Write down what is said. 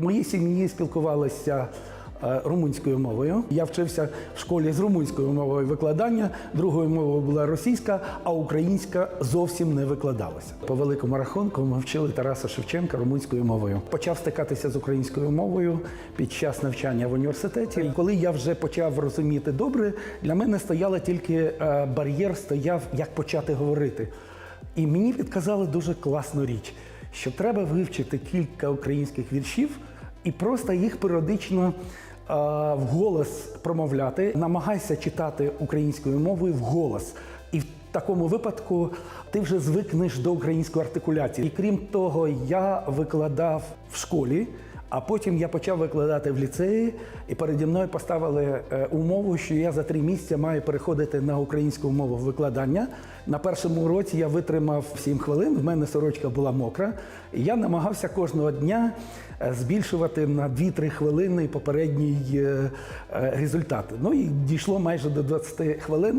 В моїй сім'ї спілкувалися е, румунською мовою. Я вчився в школі з румунською мовою викладання. Другою мовою була російська, а українська зовсім не викладалася. По великому рахунку ми вчили Тараса Шевченка румунською мовою. Почав стикатися з українською мовою під час навчання в університеті. Коли я вже почав розуміти добре, для мене стояла тільки е, бар'єр, стояв як почати говорити. І мені підказали дуже класну річ, що треба вивчити кілька українських віршів і просто їх періодично е, вголос промовляти. Намагайся читати українською мовою вголос. І в такому випадку ти вже звикнеш до української артикуляції. І крім того, я викладав в школі. А потім я почав викладати в ліцеї, і переді мною поставили е, умову, що я за три місяці маю переходити на українську мову викладання. На першому уроці я витримав 7 хвилин. В мене сорочка була мокра. І я намагався кожного дня е, збільшувати на 2-3 хвилини попередній е, результат. Ну і дійшло майже до 20 хвилин,